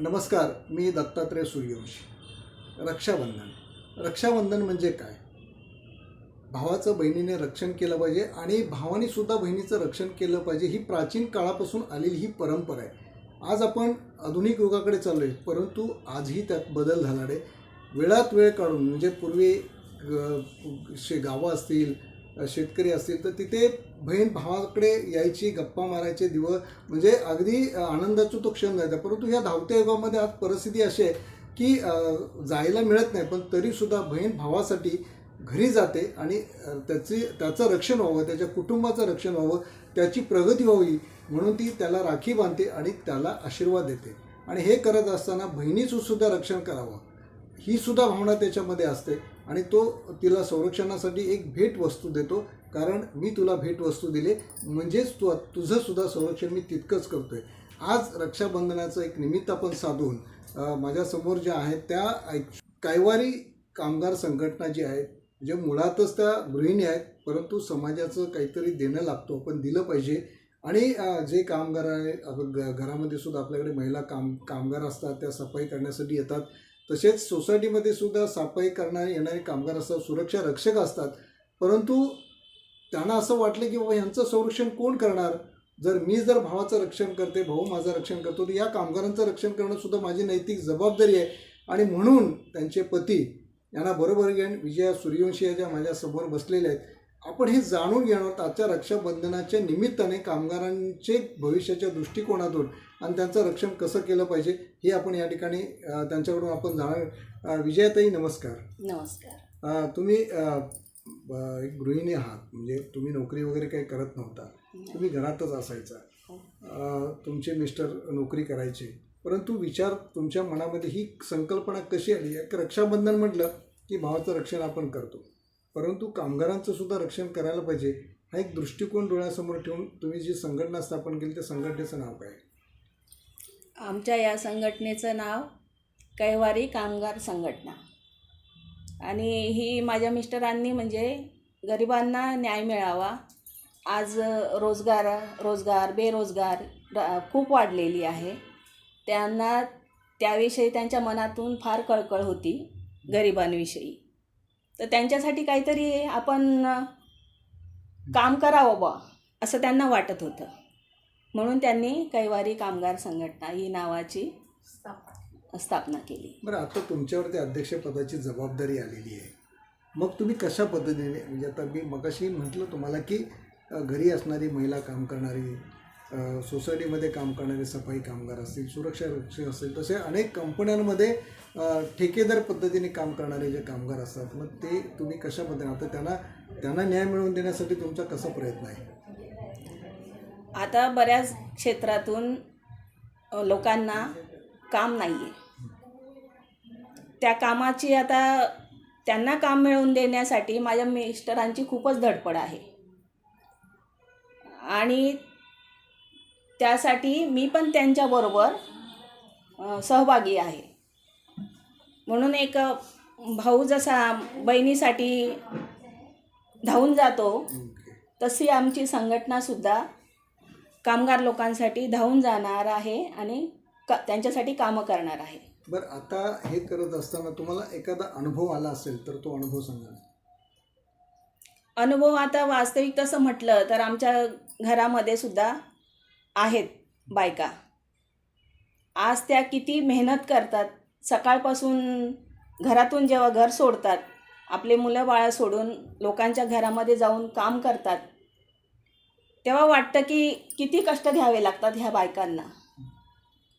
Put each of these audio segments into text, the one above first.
नमस्कार मी दत्तात्रय सूर्यवंशी. रक्षाबंधन. रक्षाबंधन म्हणजे काय? भावाचं बहिणीने रक्षण केलं पाहिजे आणि भावाने सुद्धा बहिणीचं रक्षण केलं पाहिजे ही प्राचीन काळापासून आलेली ही परंपरा आहे. आज आपण आधुनिक युगाकडे चाललो आहे परंतु आजही त्यात बदल झाला आहे. वेळात वेळ काढून म्हणजे पूर्वी ग- शे गावं असतील शेतकरी असतील तर तिथे बहीण भावाकडे यायची गप्पा मारायचे दिवस. म्हणजे अगदी आनंदाचा तो क्षण जायचा. परंतु या धावत्या युगामध्ये आज परिस्थिती अशी आहे की जायला मिळत नाही. पण तरीसुद्धा बहीण भावासाठी घरी जाते आणि त्याची त्याचं रक्षण व्हावं त्याच्या कुटुंबाचं रक्षण व्हावं त्याची प्रगती व्हावी म्हणून ती त्याला राखी बांधते आणि त्याला आशीर्वाद देते. आणि हे करत असताना बहिणीचं सुद्धा रक्षण करावं. ही सुद्धा भावना त्याच्यामध्ये असते. आणि तो तिला संरक्षणासाठी एक भेट वस्तू देतो कारण मी तुला भेट वस्तू म्हणजेच तू तुझंसुद्धा संरक्षण मी तितकंच करतो आहे आज रक्षाबंधनाचं एक निमित्त आपण साधून माझ्यासमोर ज्या आहेत त्या कायवारी कामगार संघटना जी आहेत जे मुळातच त्या गृहिणी आहेत परंतु समाजाचं काहीतरी देणं लागतो आपण दिलं पाहिजे. आणि जे कामगार आहे घरामध्ये सुद्धा आपल्याकडे महिला काम कामगार असतात त्या सफाई करण्यासाठी येतात. तसेच सोसायटीमध्ये सुद्धा सफाई करणारे येणारे कामगार असतात सुरक्षा रक्षक असतात. परंतु त्यांना असं वाटलं की बाबा यांचं संरक्षण कोण करणार? जर मी जर भावाचं रक्षण करते भाऊ माझं रक्षण करतो तर या कामगारांचं रक्षण करणंसुद्धा माझी नैतिक जबाबदारी आहे. आणि म्हणून त्यांचे पती यांना बरोबर घेऊन विजया सूर्यवंशी या ज्या माझ्यासमोर बसलेल्या आहेत आपण हे जाणून घेणार आहोत आजच्या रक्षाबंधनाच्या निमित्ताने कामगारांचे भविष्याच्या दृष्टिकोनातून आणि त्यांचं रक्षण कसं केलं पाहिजे हे आपण या ठिकाणी त्यांच्याकडून आपण जाणार विजयाताई नमस्कार. नमस्कार. तुम्ही एक गृहिणी आहात म्हणजे तुम्ही नोकरी वगैरे काही करत नव्हता. तुम्ही घरातच असायचा. अ, तुमचे मिस्टर नोकरी करायचे. परंतु विचार तुमच्या मनामध्ये ही संकल्पना कशी आली? एक रक्षाबंधन म्हटलं की भावाचं रक्षण आपण करतो. परंतु कामगारांचं सुद्धा रक्षण करायला पाहिजे हा एक दृष्टिकोन डोळ्यासमोर ठेवून तुम्ही जी संघटना स्थापन केली त्या संघटनेचं नाव काय? आमच्या या संघटनेचं नाव कैवारी कामगार संघटना. आणि ही माझ्या मिस्टरांनी म्हणजे गरिबांना न्याय मिळावा. आज रोजगार रोजगार बेरोजगार खूप वाढलेली आहे. त्यांना त्याविषयी त्यांच्या मनातून फार कळकळ होती गरिबांविषयी. तर त्यांच्यासाठी काहीतरी आपण काम करावं बा असं त्यांना वाटत होतं. म्हणून त्यांनी कैवारी कामगार संघटना ही नावाची स्थापना केली. बरं आता तुमच्यावरती अध्यक्षपदाची जबाबदारी आलेली आहे. मग तुम्ही कशा पद्धतीने म्हणजे आता मी मगाशी म्हटलं तुम्हाला की घरी असणारी महिला काम करणारी सोसायटीमध्ये काम करणारे सफाई कामगार असतील सुरक्षा रक्षक असतील तसे अनेक कंपन्यांमध्ये ठेकेदार पद्धतीने काम करणारे जे कामगार असतात मग ते तुम्ही कशा पद्धतीने आता त्यांना त्यांना न्याय मिळवून देण्यासाठी तुमचा कसा प्रयत्न आहे? आता बऱ्याच क्षेत्रातून लोकांना काम नाही आहे त्या कामाची आता त्यांना काम मिळवून देण्यासाठी माझ्या मिस्टरांची खूपच धडपड आहे. आणि त्यासाठी मी पण त्यांच्याबरोबर सहभागी आहे. म्हणून एक भाऊ जसा बहिणीसाठी धावून जातो तशी आमची संघटनासुद्धा कामगार लोकांसाठी धावून जाणार आहे आणि क त्यांच्यासाठी कामं करणार आहे. बरं आता हे करत असताना तुम्हाला एखादा अनुभव आला असेल तर तो अनुभव सांगा अनुभव आता वास्तविक तसं म्हटलं तर आमच्या घरामध्ये सुद्धा आहेत बायका. आज त्या किती मेहनत करतात. सकाळपासून घरातून जेव्हा घर सोडतात आपले मुलं बाळं सोडून लोकांच्या घरामध्ये जाऊन काम करतात तेव्हा वाटतं की किती कष्ट घ्यावे लागतात ह्या बायकांना.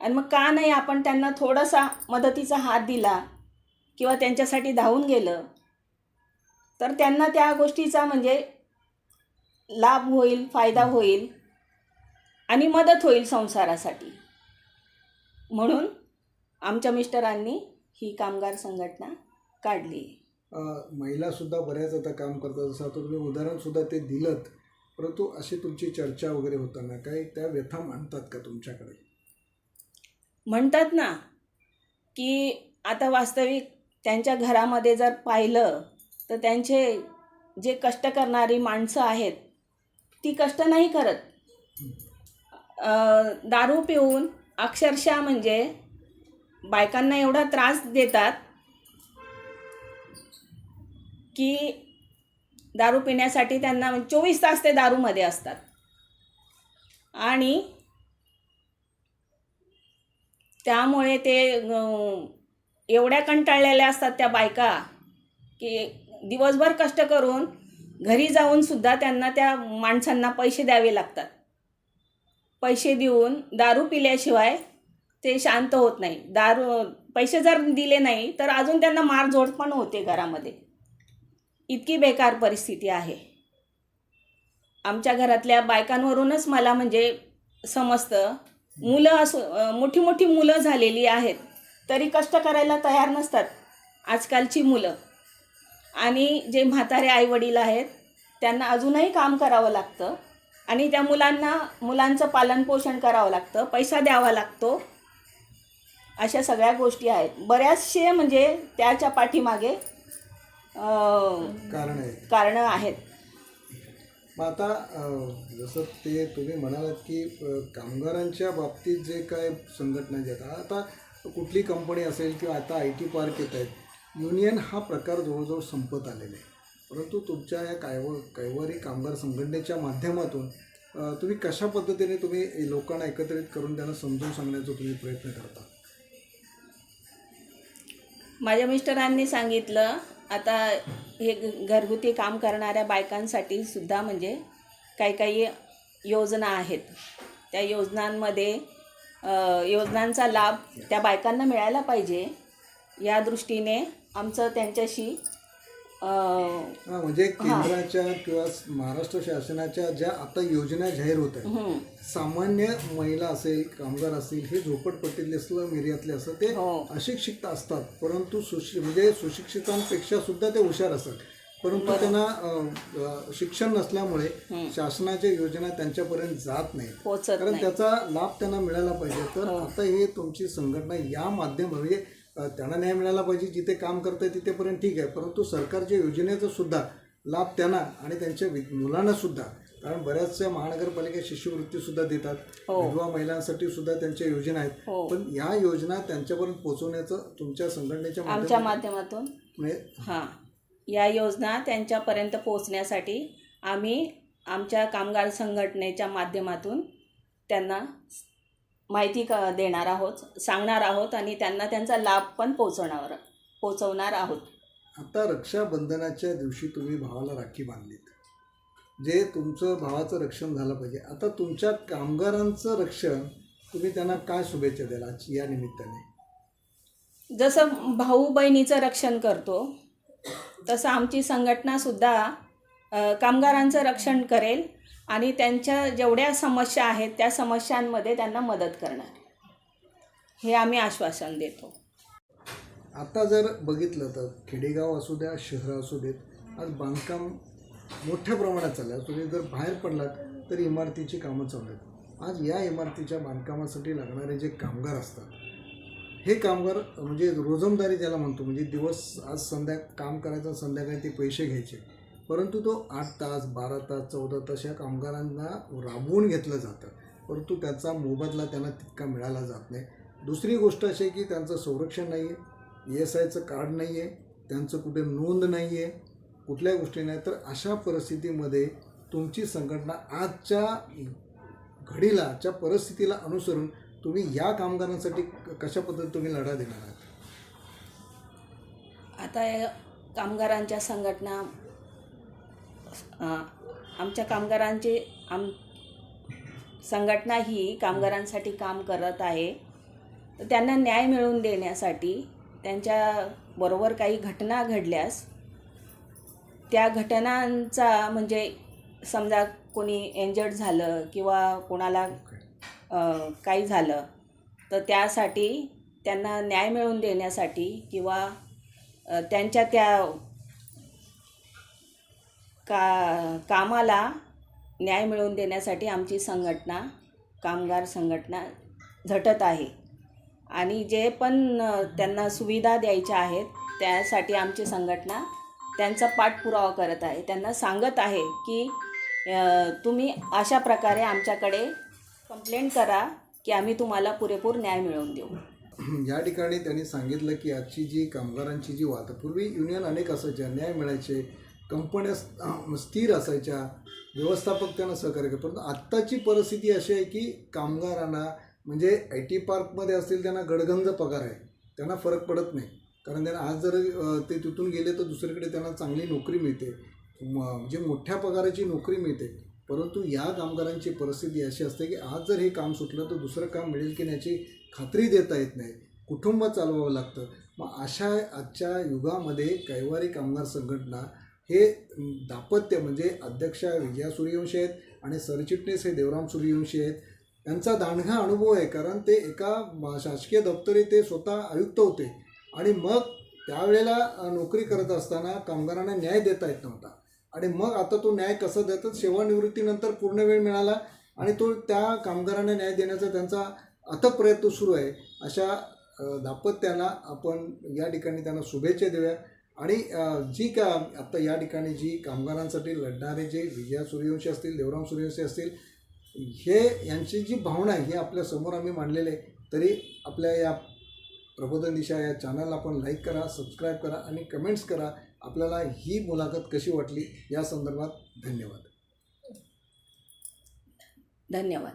आणि मग का नाही आपण त्यांना थोडासा मदतीचा हात दिला किंवा त्यांच्यासाठी धावून गेलं तर त्यांना त्या गोष्टीचा म्हणजे लाभ होईल फायदा होईल. आणि मदत होईल संसारासाठी. म्हणून आमच्या मिस्टरांनी ही कामगार संघटना काढली. महिलासुद्धा बऱ्याच आता काम करतात. जसं आता तुम्ही उदाहरणसुद्धा ते दिलं परंतु अशी तुमची चर्चा वगैरे होताना काही त्या व्यथा मांडतात का तुमच्याकडे? म्हणतात ना की आता वास्तविक त्यांच्या घरामध्ये जर पाहिलं तर त्यांचे जे कष्ट करणारी माणसं आहेत ती कष्ट नाही करत. दारू पिऊन अक्षरशः म्हणजे बायकांना एवढा त्रास देतात की दारू पिण्यासाठी त्यांना म्हणजे चोवीस तास ते दारूमध्ये असतात. आणि त्यामुळे ते एवढ्या कंटाळलेल्या असतात त्या बायका की दिवसभर कष्ट करून घरी जाऊन सुद्धा त्यांना त्या माणसांना पैसे द्यावे लागतात. पैसे देऊन दारू पिल्याशिवाय ते शांत होत नाही. दारू पैसे जर दिले नाही तर अजून त्यांना मारझोड पण होते घरामध्ये. इतकी बेकार परिस्थिती आहे. आमच्या घरातल्या बायकांवरूनच मला म्हणजे समजतं. मुलं असो मोठी मोठी मुलं झालेली आहेत. तरी कष्ट करायला तयार नसतात आजकालची मुलं. आणि जे म्हातारे आईवडील आहेत त्यांना अजूनही काम करावं लागतं. आणि त्या मुलांना मुलांचं पालनपोषण करावं लागतं पैसा द्यावा लागतो. अशा सगळ्या गोष्टी आहेत. बऱ्याचशे म्हणजे त्याच्या पाठीमागे कारण कारणं आहेत. मग आता जसं ते तुम्ही म्हणालात की कामगारांच्या बाबतीत जे काय संघटना जे आहेत आता कुठली कंपनी असेल किंवा आता आय टी पार्क येत आहेत युनियन हा प्रकार जवळजवळ संपत आलेला आहे. परंतु तुमच्या या कायव कैवारी कामगार संघटनेच्या माध्यमातून तुम्ही कशा पद्धतीने तुम्ही लोकांना एकत्रित करून त्यांना समजून सांगण्याचा तुम्ही प्रयत्न करता? माझ्या मिस्टरांनी सांगितलं आता हे घरगुती काम करणाऱ्या बायकांसाठी सुद्धा म्हणजे काही काही योजना आहेत. त्या योजनांमध्ये योजनांचा लाभ त्या बायकांना मिळायला पाहिजे. या दृष्टीने आमचं त्यांच्याशी हा म्हणजे केंद्राच्या किंवा महाराष्ट्र शासनाच्या ज्या आता योजना जाहीर होत आहेत हं, सामान्य महिला असेल कामगार असतील हे झोपडपट्टीतले असलं मिरियातले असं ते हो. अशिक्षित असतात परंतु सुशि म्हणजे सुशिक्षितांपेक्षा सुद्धा ते हुशार असतात. परंतु त्यांना शिक्षण नसल्यामुळे शासनाच्या योजना त्यांच्यापर्यंत जात नाहीत. कारण त्याचा लाभ त्यांना मिळाला पाहिजे. तर आता हे तुमची संघटना या माध्यम म्हणजे त्यांना न्याय मिळाला पाहिजे जिथे काम करताय तिथेपर्यंत ठीक आहे. परंतु सरकारच्या योजनेचा सुद्धा लाभ त्यांना आणि त्यांच्या मुलांना सुद्धा. कारण बऱ्याचशा महानगरपालिका शिष्यवृत्ती सुद्धा देतात. हो. विधवा महिलांसाठी सुद्धा त्यांच्या योजना आहेत. हो. पण या योजना त्यांच्यापर्यंत पोहोचवण्याचं तुमच्या संघटनेच्या आमच्या माध्यमातून माध्यमातून? म्हणजे हां. या योजना त्यांच्यापर्यंत पोहोचण्यासाठी आम्ही आमच्या कामगार संघटनेच्या माध्यमातून त्यांना माहिती क देणार आहोत सांगणार आहोत आणि त्यांना त्यांचा लाभ पण पोचवणार पोचवणार आहोत. आता रक्षाबंधनाच्या दिवशी तुम्ही भावाला राखी बांधलीत. जे तुमचं भावाचं रक्षण झालं पाहिजे. आता तुमच्या कामगारांचं रक्षण तुम्ही त्यांना काय शुभेच्छा द्याल या निमित्ताने? जसं भाऊ बहिणीचं रक्षण करतो तसं आमची संघटनासुद्धा कामगारांचं रक्षण करेल. आणि त्यांच्या जेवढ्या समस्या आहेत त्या समस्यांमध्ये त्यांना मदत करणार. हे आम्ही आश्वासन देतो. आता जर बघितलं तर खेडेगाव असू द्या शहरं असू देत आज बांधकाम मोठ्या प्रमाणात चाललं आहे. तुम्ही जर बाहेर पडलात तर इमारतीची कामं चालू आहेत. आज या इमारतीच्या बांधकामासाठी लागणारे जे कामगार असतात हे कामगार म्हणजे रोजमदारी त्याला म्हणतो म्हणजे दिवस आज संध्या काम करायचं संध्याकाळी ते पैसे घ्यायचे. परंतु तो आठ तास बारा तास चौदा तास या कामगारांना राबवून घेतलं जातं. परंतु त्याचा मोबदला त्यांना तितका मिळाला जात नाही. दुसरी गोष्ट अशी आहे की त्यांचं संरक्षण नाही आहे ई एस आयचं कार्ड नाही आहे त्यांचं कुठे नोंद नाही आहे कुठल्या गोष्टी नाही. तर अशा परिस्थितीमध्ये तुमची संघटना आजच्या घडीला आजच्या परिस्थितीला अनुसरून तुम्ही या कामगारांसाठी क- कशा पद्धतीने तुम्ही लढा देणार आहात? आता या कामगारांच्या संघटना आमच्या कामगारांचे आम संघटना ही कामगारांसाठी काम करत आहे. तर त्यांना न्याय मिळवून देण्यासाठी त्यांच्या बरोबर काही घटना घडल्यास त्या घटनांचा म्हणजे समजा कोणी एंजर्ड झालं किंवा कोणाला काही झालं तर त्यासाठी त्यांना न्याय मिळवून देण्यासाठी किंवा त्यांच्या त्या का कामाला न्याय मिळवून देण्यासाठी आमची संघटना कामगार संघटना झटत आहे. आणि जे पण त्यांना सुविधा द्यायच्या आहेत त्यासाठी आमची संघटना त्यांचा पाठपुरावा करत आहे. त्यांना सांगत आहे की तुम्ही अशा प्रकारे आमच्याकडे कंप्लेंट करा की आम्ही तुम्हाला पुरेपूर न्याय मिळवून देऊ. या ठिकाणी त्यांनी सांगितलं की आजची जी कामगारांची जी वाद पूर्वी युनियन अनेक असायच्या न्याय मिळायचे कंपन्या स्थिर असायच्या व्यवस्थापक त्यांना सहकार्य करत. परंतु आत्ताची परिस्थिती अशी आहे की कामगारांना म्हणजे आय टी पार्कमध्ये असतील त्यांना गडगंज पगार आहे. त्यांना फरक पडत नाही. कारण त्यांना आज जर ते तिथून गेले तर दुसरीकडे त्यांना चांगली नोकरी मिळते. म्हणजे मोठ्या पगाराची नोकरी मिळते. परंतु या कामगारांची परिस्थिती अशी असते की आज जर हे काम सुटलं तर दुसरं काम मिळेल की नाही याची खात्री देता येत नाही. कुटुंब चालवावं लागतं. मग अशा आजच्या युगामध्ये कैवारी कामगार संघटना हे दापत्य म्हणजे अध्यक्षा विजया सूर्यवंशी आहेत आणि सरचिटणीस हे देवराम सूर्यवंशी आहेत. त्यांचा दांडघा अनुभव आहे कारण ते एका शासकीय दप्तरी ते स्वतः आयुक्त होते. आणि मग त्यावेळेला नोकरी करत असताना कामगारांना न्याय देता येत नव्हता. आणि मग आता तो न्याय कसा देतात सेवानिवृत्तीनंतर पूर्ण वेळ मिळाला आणि तो त्या कामगारांना न्याय देण्याचा त्यांचा अथक प्रयत्न सुरू आहे. अशा दापत्याला दाम्पत्याला आपण या ठिकाणी त्यांना शुभेच्छा देऊया. आणि जी का आत्ता या ठिकाणी जी कामगारांसाठी लढणारे जे विजया सूर्यवंशी असतील देवराम सूर्यवंशी असतील हे यांची जी भावना आहे ही आपल्यासमोर आम्ही मांडलेले तरी आपल्या या प्रबोधन दिशा या चॅनलला आपण लाईक करा सबस्क्राईब करा आणि कमेंट्स करा आपल्याला ही मुलाखत कशी वाटली या संदर्भात धन्यवाद. धन्यवाद.